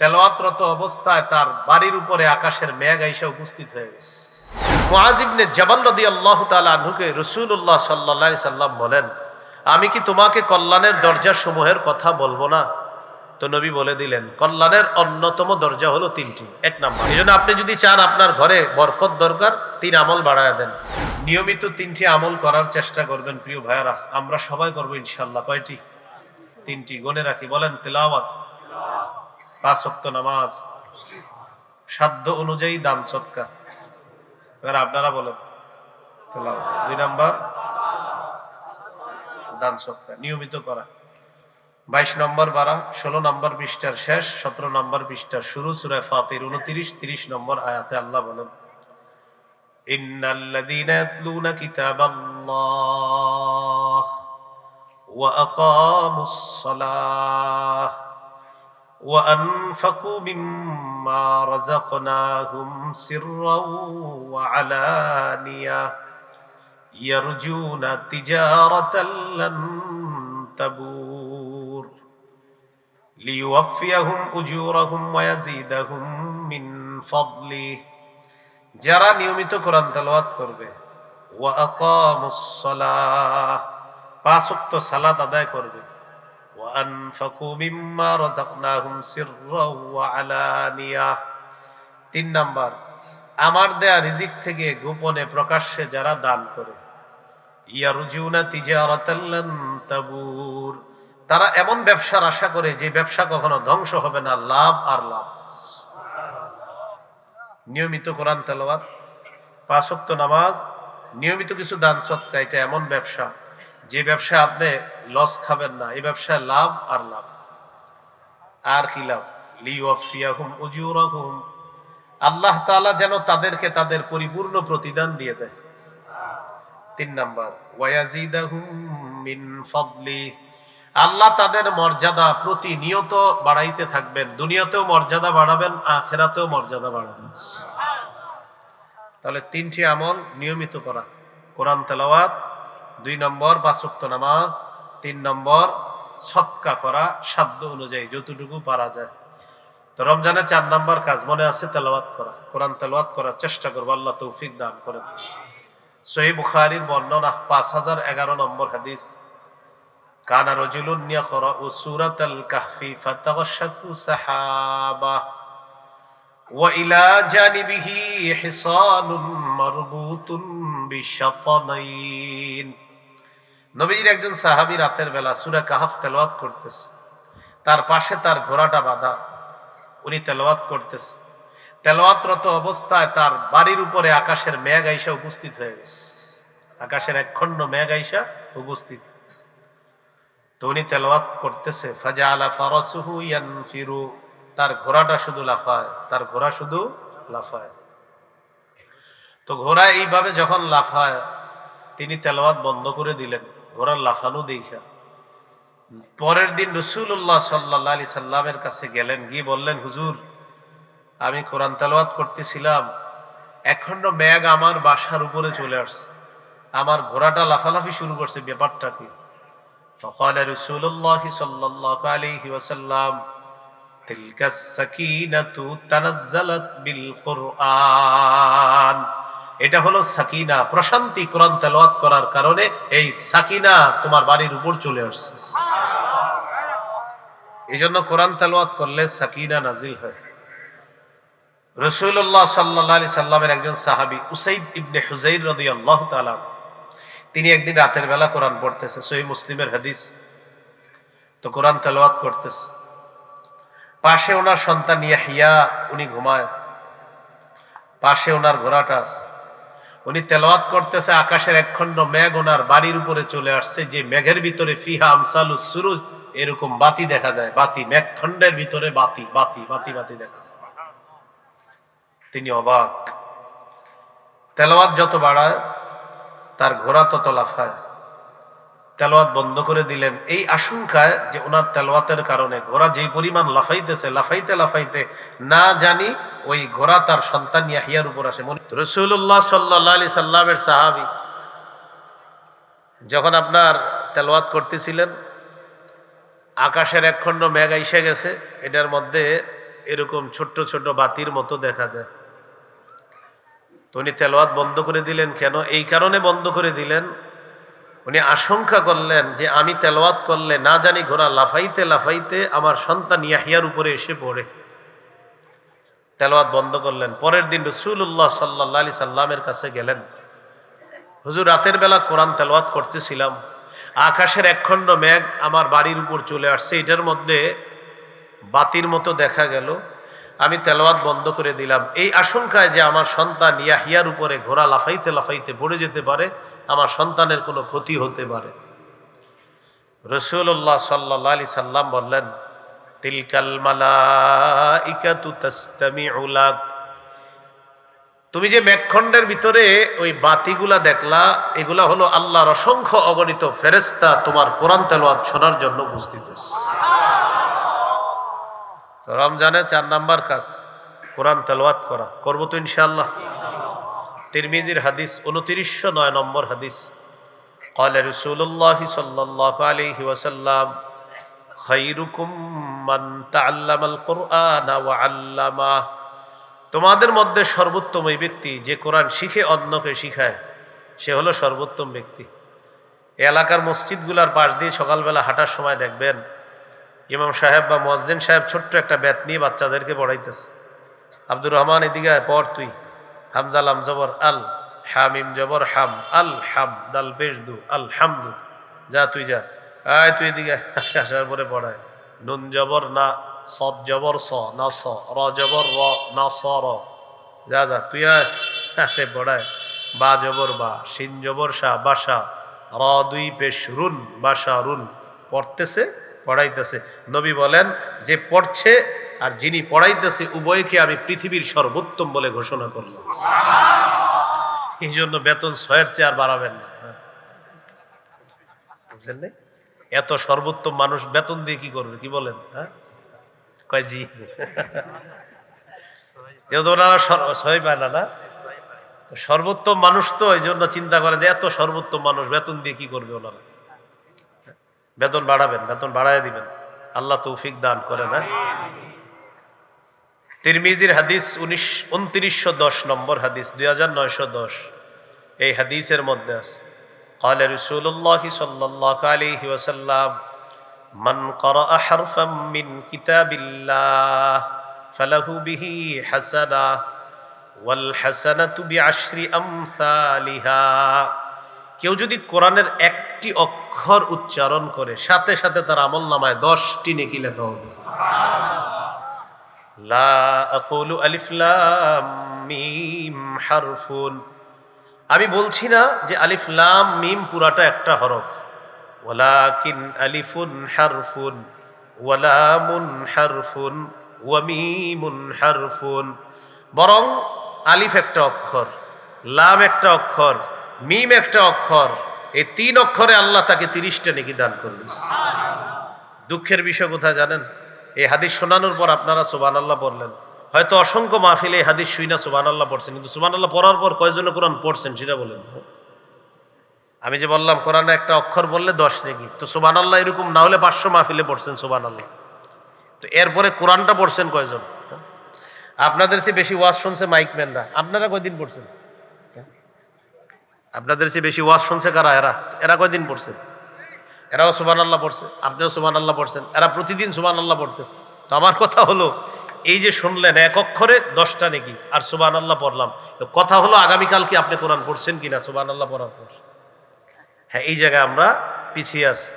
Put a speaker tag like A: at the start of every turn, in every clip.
A: তেলাওয়াতরত অবস্থায় তার বাড়ির উপরে আকাশের মেঘ আইসা উপস্থিত হয়ে গেছে। মুআজিবনে জাবাল রদি আল্লাহ তালুকে রসুল্লাহ সাল্লা সাল্লাম বলেন, আমি কি তোমাকে কল্যাণের দরজা সমূহের কথা বলব না? তো নবী বলে দিলেন, কল্যাণের অন্যতম দরজা হলো তিনটি, এক নাম্বার। এই আপনি যদি চান আপনার ঘরে বরকত দরকার, তিন আমল বাড়ায় দেন। নিয়মিত তিনটি আমল করার চেষ্টা করবেন প্রিয় ভাইয়ারা। আমরা সবাই করব ইনশাল্লাহ কয়টি? তিনটি। গনে রাখি। বলেন, তেলাওয়াত। পাঁচ ওয়াক্ত নামাজ। সাধ্য অনুযায়ী দান সৎকা এবার আপনারা বলেন দুই নাম্বার, দান সৎকা নিয়মিত করা। বাইশ নম্বর বারা, ষোলো নম্বর পৃষ্ঠার শেষ, সতেরো নম্বর পৃষ্ঠার শুরু সুরায় ফাতির উনত্রিশ তিরিশ নম্বর আয়াতে আল্লাহ বলেন, ইন্নাল্লাযীনা ইয়াতলুনা কিতাবাল্লাহ ওয়া আকামুস সালাহ। وأنفقوا مما رزقناهم سرا وعلانية يرجون تجارة لن تبور ليوفيهم أجورهم ويزيدهم من فضله যারা নিয়মিত কোরআন তেলাওয়াত করবে ওয়া আকামুস সালাহ পাঁচ ওয়াক্ত সালাত আদায় করবে وأنفقوا مما رزقناهم سرا وعلانية তিন নাম্বার আমার দেয়া রিজিক থেকে গোপনে প্রকাশ্যে যারা দান করে ইয়ারজুনা তিজারাতাল্লান তাবুর তারা এমন ব্যবসার আশা করে যে ব্যবসা কখনো ধ্বংস হবে না লাভ আর লাভ নিয়মিত কোরআন তেলাওয়াত পাঁচ ওয়াক্ত নামাজ নিয়মিত কিছু দান সৎকা এটা এমন ব্যবসা যে ব্যবসা আপনি লস খাবেন না, এই ব্যবসায় লাভ আর লাভ। আর কি লাভ? লিওয়াফিয়াহুম উজুরাহুম। আল্লাহ তাআলা যেন তাদেরকে তাদের পরিপূর্ণ প্রতিদান দিয়ে দেয়। তিন নাম্বার, ওয়ায়াজিদাহুম মিন ফাদলি। আল্লাহ তাদের মর্যাদা প্রতিনিয়ত বাড়াইতে থাকবেন। দুনিয়াতেও মর্যাদা বাড়াবেন, আখেরাতেও মর্যাদা বাড়াবেন। তাহলে তিনটি আমল নিয়মিত করা। কোরআন তেলাওয়াত দুই নম্বর বাসক্ত নামাজ, তিন নম্বর সৎকা করা সাধ্য অনুযায়ী যতটুকু পারা যায়। তো রমজানে চার নাম্বার কাজ মনে আছে? তেলাওয়াত করা। কোরআন তেলাওয়াত করার চেষ্টা করব, আল্লাহ তৌফিক দান করেন। সহি বুখারির বর্ণনা, পাঁচ হাজার এগারো নম্বর হাদিস। কানা রজুলুন ইয়াকরা সূরাত আল কাহফি ফাতাগাশাতু সাহাবা। ওয়া ইলা জানিবিহি হিসানুন মারবুতুন বিশাতানাইন। নবীর একজন সাহাবি রাতের বেলা সূরা কাহাফ তেলাওয়াত করতেছে। তার পাশে তার ঘোড়াটা বাঁধা। উনি তেলাওয়াত করতেছে। তেলাওয়াতরত অবস্থায় তার বাড়ির উপরে আকাশের মেঘ আইসা উপস্থিত হয়ে গেছে। আকাশের একখণ্ড মেঘ আইসা উপস্থিত। তো উনি তেলাওয়াত করতেছে ফাজা আলা ফারাসুহু ইয়ানফিরু। তার ঘোড়াটা শুধু লাফায়, তার ঘোড়া শুধু লাফায়। তো ঘোড়া এইভাবে যখন লাফায়, তিনি তেলাওয়াত বন্ধ করে দিলেন। ঘোড়ার লাফানো দেখা পরের দিন রসুল্লাহ সাল্লাহ আলি সাল্লামের কাছে গেলেন গিয়ে বললেন হুজুর আমি কোরআন তেলাওয়াত করতেছিলাম এখনো মেঘ আমার বাসার উপরে চলে আসছে আমার ঘোড়াটা লাফালাফি শুরু করছে ব্যাপারটা কি فقال رسول الله صلى الله عليه وسلم تلك السكينة تنزلت بالقرآن এটা হলো সাকিনা। প্রশান্তি কোরআন তেলাওয়াত করার কারণে এই সাকিনা তোমার বাড়ির উপর চলে আসছে। এই জন্য কোরআন তেলাওয়াত করলে সাকিনা নাজিল হয়। রসুল্লাহ সাল্লাহ সাল্লামের একজন সাহাবি উসাইদ ইবনে হুজাইর রদি আল্লাহ তালা তিনি একদিন রাতের বেলা কোরআন পড়তেছে সহি মুসলিমের হাদিস। তো কোরআন তেলাওয়াত করতেছে। পাশে ওনার সন্তান ইয়াহিয়া, উনি ঘুমায়। পাশে ওনার ঘোড়াটা আছে। উনি তেলাওয়াত করতেছে আকাশের একখণ্ড মেঘ, ওনার বাড়ির উপরে চলে আসছে। যে মেঘের ভিতরে ফিহা আমসালু সুরুজ, এরকম বাতি দেখা যায়। বাতি, মেঘখণ্ডের ভিতরে বাতি বাতি বাতি বাতি দেখা যায়। তিনি অবাক। তেলাওয়াত যত বাড়ায়, তার ঘোড়া তত লাফায়। তেলোয়াত বন্ধ করে দিলেন। এই আশঙ্কায় যে ওনার তেলোয়াতের কারণে ঘোড়া যেই পরিমাণ লাফাইতেছে, লাফাইতে লাফাইতে না জানি ওই ঘোড়া তার সন্তান ইয়াহিয়ার উপর আসে। রসুল্লাহ সাল্লাহ আলি সাল্লামের সাহাবি যখন আপনার তেলোয়াত করতেছিলেন, আকাশের একখণ্ড মেঘ এসে গেছে, এটার মধ্যে এরকম ছোট্ট ছোট বাতির মতো দেখা যায়। তো উনি তেলোয়াত বন্ধ করে দিলেন কেন? এই কারণে বন্ধ করে দিলেন উনি আশঙ্কা করলেন যে আমি তেলোয়াত করলে না জানি ঘোড়া লাফাইতে লাফাইতে আমার সন্তান ইয়াহিয়ার উপরে এসে পড়ে। তেলোয়াত বন্ধ করলেন। পরের দিন রসুল্লাহ সাল্লাহ আলি সাল্লামের কাছে গেলেন। হুজুর, রাতের বেলা কোরআন তেলোয়াত করতেছিলাম। আকাশের একখণ্ড মেঘ আমার বাড়ির উপর চলে আসছে। এটার মধ্যে বাতির মতো দেখা গেল। আমি তেলোয়াত বন্ধ করে দিলাম। এই আশঙ্কায় যে আমার সন্তান ইয়াহিয়ার উপরে ঘোড়া লাফাইতে লাফাইতে পড়ে যেতে পারে, আমার সন্তানের কোনো ক্ষতি হতে পারে। রসুল্লাহ সাল্লাহ আলি সাল্লাম বললেন, তিলকাল তুমি যে মেঘখণ্ডের ভিতরে ওই বাতিগুলা দেখলা, এগুলা হলো আল্লাহর অসংখ্য অগণিত ফেরেস্তা তোমার কোরআন তেলোয়াত শোনার জন্য উপস্থিত হয়েছে। তো রমজানের চার নাম্বার কাজ কোরআন তেলোয়াত করা করবো তো ইনশাআল্লাহ তিরমিজির হাদিস উনত্রিশশো নয় নম্বর হাদিস قال رسول الله صلى الله عليه وسلم خيركم من تعلم القرآن وعلمه তোমাদের মধ্যে সর্বোত্তম ওই ব্যক্তি যে কোরআন শিখে অন্যকে শিখায় সে হলো সর্বোত্তম ব্যক্তি এই এলাকার মসজিদগুলার পাশ দিয়ে সকালবেলা হাঁটার সময় দেখবেন ইমাম সাহেব বা মসজিদ সাহেব ছোট্ট একটা ব্যাত নিয়ে বাচ্চাদেরকে পড়াইতেছে। আব্দুর রহমান এদিকে পড় তুই। হামজাল আম জবর, আল হামিম জবর, হাম, আল হাম, দাল বেশ দু, আল হামদু। যা তুই যা। আয় তুই এদিকে। আসার পরে পড়ায় নুন জবর, না, সদ জবর, স, না, স, র জবর, র, না, স, র। যা যা, তুই আয়। সে পড়ায় বা জবর, বা সিন জবর শাহ বাসা র দুই পেশ রুন বাসা রুন। পড়তেছে পড়াইতেছে। নবী বলেন যে পড়ছে আর যিনি পড়াইতেছে উভয়কে আমি পৃথিবীর সর্বোত্তম বলে ঘোষণা করলাম। এই জন্য বেতন ছয়ের চেয়ে আর বাড়াবেন না। বুঝলেন না? এত সর্বোত্তম মানুষ বেতন দিয়ে কি করবে কি বলেন? হ্যাঁ? কয় জি। যেহেতু ওনারা ছয় পায় না না? তো সর্বোত্তম মানুষ তো এই জন্য চিন্তা করেন যে এত সর্বোত্তম মানুষ বেতন দিয়ে কি করবে ওনারা? বেতন বাড়াবেন বেতন বাড়ায় দিবেন আল্লাহ তৌফিক দান করেন হ্যাঁ তিরমিজির হাদিস উনিশ উনত্রিশশো দশ নম্বর হাদিস দুই হাজার নয়শো দশ এই হাদিসের মধ্যে আছে قال رسول الله صلى الله عليه وسلم من قرأ حرفا من كتاب الله فله به حسنة والحسنة بعشر أمثالها কেউ যদি কোরআনের একটি অক্ষর উচ্চারণ করে, সাথে সাথে তার আমল নামায় দশটি নেকি লেখা হবে। আমি বলছি না যে আলিফ লাম মিম পুরাটা একটা হরফ। ওয়ালাকিন আলিফুন হারফুন, ওয়ালামুন হারফুন, ওয়ামিমুন হারফুন। বরং আলিফ একটা অক্ষর, লাম একটা অক্ষর, মিম একটা অক্ষর এই তিন অক্ষরে আল্লাহ তাকে তিরিশটা নেকি দান করবে দুঃখের বিষয় কোথায় জানেন? এই হাদিস শোনানোর পর আপনারা সুবান আল্লাহ পড়লেন। হয়তো অসংখ্য মাহফিলে এই হাদিস শুই না আল্লাহ পড়ছেন, কিন্তু সুবান আল্লাহ পড়ার পর কয়জনে কোরআন পড়ছেন সেটা বলেন। আমি যে বললাম, কোরআনে একটা অক্ষর বললে দশ নেকি। তো সুবান আল্লাহ এরকম না হলে পাঁচশো মাহফিলে পড়ছেন সুবান আল্লাহ তো এরপরে কোরআনটা পড়ছেন কয়জন? আপনাদের চেয়ে বেশি ওয়াজ শুনছে মাইক ম্যানরা। আপনারা কয়দিন পড়ছেন? আপনাদের চেয়ে বেশি ওয়াজ শুনছে কারা? এরা? এরা কয়দিন পড়ছেন এরাও সুবান আল্লাহ পড়ছে, আপনিও সুবান আল্লাহ পড়ছেন, এরা প্রতিদিন সুবান আল্লাহ পড়তেছে। তো আমার কথা হলো, এই যে শুনলেন এক অক্ষরে দশটা নাকি? আর সুবান আল্লাহ পড়লাম। তো কথা হলো, আগামীকাল কি আপনি কোরআন পড়ছেন কিনা? সুবান আল্লাহ পড়ার পর। হ্যাঁ এই জায়গায় আমরা পিছিয়ে আছি।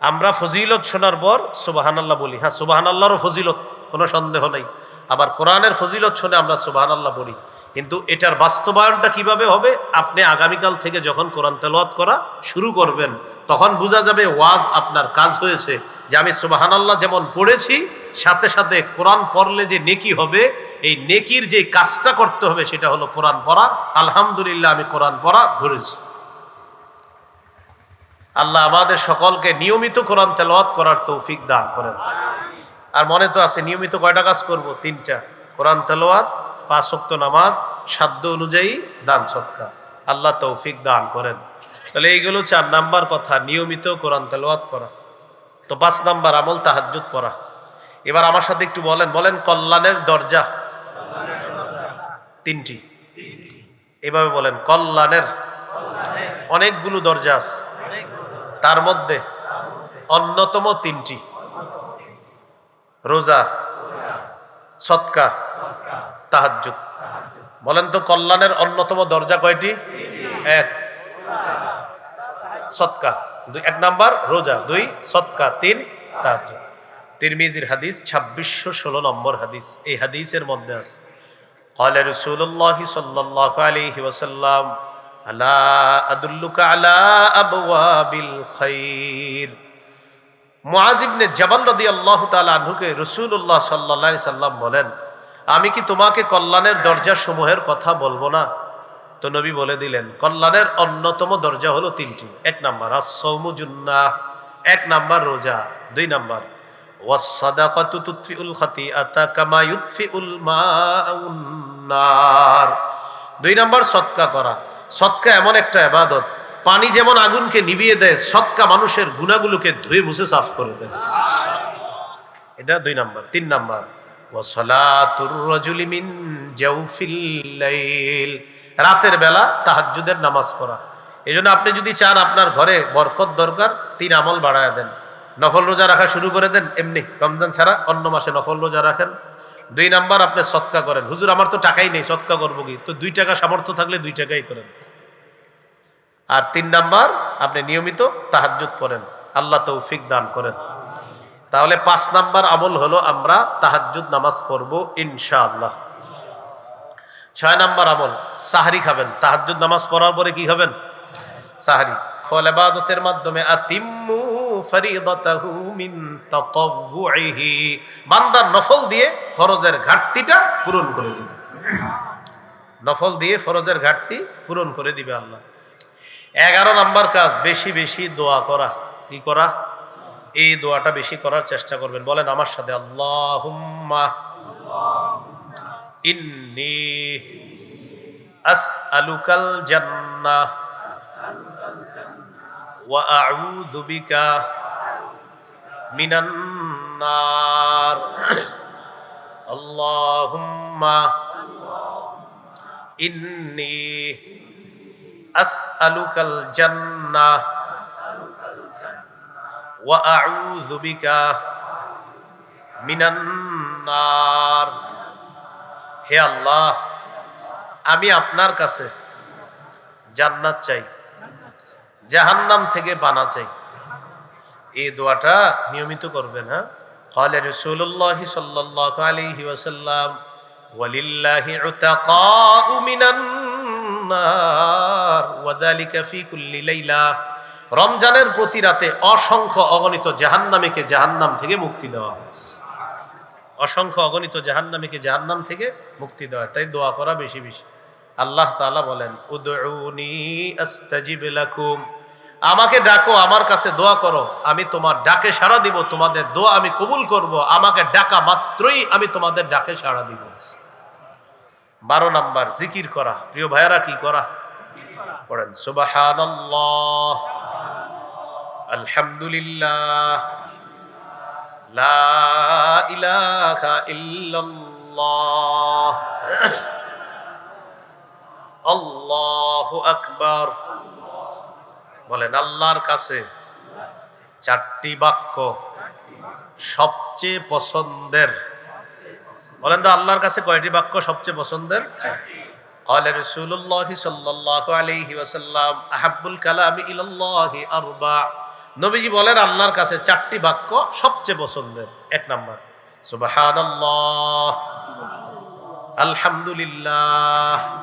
A: আমরা ফজিলত শোনার পর সুবাহান আল্লাহ বলি। হ্যাঁ সুবাহান আল্লাহরও ফজিলত, কোনো সন্দেহ নেই। আবার কোরআনের ফজিলত শুনে আমরা সুবাহান আল্লাহ বলি কিন্তু এটার বাস্তবায়নটা কীভাবে হবে? আপনি আগামীকাল থেকে যখন কোরআন তেলাওয়াত করা শুরু করবেন, তখন বোঝা যাবে ওয়াজ আপনার কাজ হয়েছে। যে আমি সুবাহান আল্লাহ যেমন পড়েছি, সাথে সাথে কোরআন পড়লে যে নেকি হবে, এই নেকির যে কাজটা করতে হবে সেটা হলো কোরআন পড়া। আলহামদুলিল্লাহ আমি কোরআন পড়া ধরেছি। আল্লাহ আমাদের সকলকে নিয়মিত কোরআন তেলাওয়াত করার তৌফিক দান করেন। আর মনে তো আছে, নিয়মিত কয়টা কাজ করব? তিনটা। কোরআন তেলাওয়াত পাঁচ শক্ত নামাজ, সাধ্য অনুযায়ী দান সৎকার। আল্লাহ তৌফিক দান করেন। তাহলে এইগুলো চার নাম্বার কথা, নিয়মিত কোরআন তেলাওয়াত করা। তো পাঁচ নাম্বার আমল, তাহাজ্জুদ পড়া। এবার আমার সাথে একটু বলেন বলেন কল্যাণের দরজা। তিনটি। এভাবে বলেন, কল্যাণের অনেকগুলো দরজা আছে। তার মধ্যে অন্যতম তিনটি। রোজা সৎকা তাহাজ্জুদ বলেন তো কল্যাণের অন্যতম দরজা কয়টি এক সৎকা দুই এক নাম্বার রোজা দুই সৎকা তিন তাহাজ্জুদ তিরমিজির হাদিস ছাব্বিশশো ষোলো নম্বর হাদিস এই হাদিসের মধ্যে আছে قال رسول الله صلى الله عليه وسلم ألا أدلك على أبواب الخير মুআজ ইবনে জাবাল রাদিয়াল্লাহু তাআলা আনহুকে রাসূলুল্লাহ সাল্লাল্লাহু আলাইহি সাল্লাম বলেন আমি কি তোমাকে কল্যাণের দরজা সমূহের কথা বলব না? তো নবী বলে দিলেন, কল্যাণের অন্যতম দরজা হলো তিনটি। এক নাম্বার আসৌমু জুন্নাহ। এক নাম্বার, রোজা। দুই নাম্বার দুই নাম্বার করা। এমন একটা পানি যেমন আগুনকে নিভিয়ে দেয় মানুষের গুণাগুলোকে ধুয়ে মুছে সাফ করে দেয়। এটা দুই নাম্বার। তিন নাম্বার মিন রাতের বেলা তাহাজ্জুদের নামাজ পড়া। এই আপনি যদি চান আপনার ঘরে বরকত দরকার, তিন আমল বাড়ায় দেন। নফল রোজা রাখা শুরু করে দেন, এমনি। রমজান ছাড়া অন্য মাসে নফল রোজা রাখেন। দুই নাম্বার, আপনি সৎকা করেন। হুজুর, আমার তো টাকাই নেই সৎকা করব কি? তো দুই টাকা সামর্থ্য থাকলে দুই টাকাই করেন। আর তিন নাম্বার, আপনি নিয়মিত তাহাজ্জুদ পড়েন। আল্লাহ তৌফিক দান করেন। তাহলে পাঁচ নাম্বার আমল হলো আমরা তাহাজ্জুদ নামাজ পড়ব, ইনশাআল্লাহ। ছয় নাম্বার আমল, সাহারি খাবেন। তাহাজ্জুদ নামাজ পড়ার পরে কি খাবেন সাহারি। ফল ইবাদতের মাধ্যমে আতিম্মু ফরিদাতাহু মিন তাতাওউহি বান্দার নফল দিয়ে ফরজের ঘাটতিটা পূরণ করে দিবে। নফল দিয়ে ফরজের ঘাটতি পূরণ করে দিবে আল্লাহ। এগারো নাম্বার কাজ, বেশি বেশি দোয়া করা। কি করা? এই দোয়াটা বেশি করার চেষ্টা করবেন। বলেন আমার সাথে, আল্লাহুম্মা ইন্নি আসআলুকাল জান্নাহ ওয়া আউযু বিকা মিনান নার। আল্লাহুম্মা ইন্নি আসআলুকাল জান্নাহ ওয়া আউযু বিকা মিনান নার হে আল্লাহ আমি আপনার কাছে জান্নাত চাই জাহান্নাম থেকে বানা চাই এই দোয়াটা নিয়মিত করবেন হ্যাঁ قال رسول الله صلى الله عليه وسلم ولله عتقاء من النار وذلك في كل ليله রমজানের প্রতি রাতে অসংখ্য অগণিত জাহান্নামীকে জাহান্নাম থেকে মুক্তি দেওয়া হয়েছে। অসংখ্য অগণিত জাহান্নামীকে জাহান্নাম থেকে মুক্তি দেওয়া। তাই দোয়া করা বেশি বেশি। আল্লাহ তাআলা বলেন আমাকে ডাকো, আমার কাছে দোয়া করো, আমি তোমার ডাকে সাড়া দিব, তোমাদের দোয়া আমি কবুল করব, আমাকে ডাকা মাত্রই আমি তোমাদের ডাকে সাড়া দিব। বারো নাম্বার, জিকির করা। প্রিয় ভাইয়ারা, কি করা? পড়েন, সুবহানাল্লাহ। আলহামদুলিল্লাহ লা ইলাহা ইল্লাল্লাহ আল্লাহু আকবার বলেন আল্লাহর কাছে চারটি বাক্য সবচেয়ে পছন্দের বলেন তো আল্লাহর কাছে কয়টি বাক্য সবচেয়ে পছন্দের قال رسول الله صلى الله عليه وسلم احب الكلام الى الله اربع নবীজি বলেন, আল্লাহর কাছে চারটি বাক্য সবচেয়ে পছন্দের। এক নাম্বার, সুবহানাল্লাহ, আলহামদুলিল্লাহ,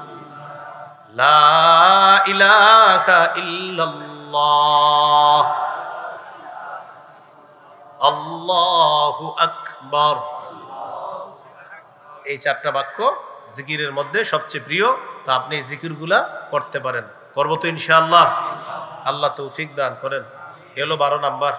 A: লা আকবার। এই চারটা বাক্য জিকিরের মধ্যে সবচেয়ে প্রিয়, তা আপনি জিকিরগুলা করতে পারেন। করব তো ইনশাআল্লাহ। আল্লাহ তৌফিক দান করেন। এলো বারো নাম্বার।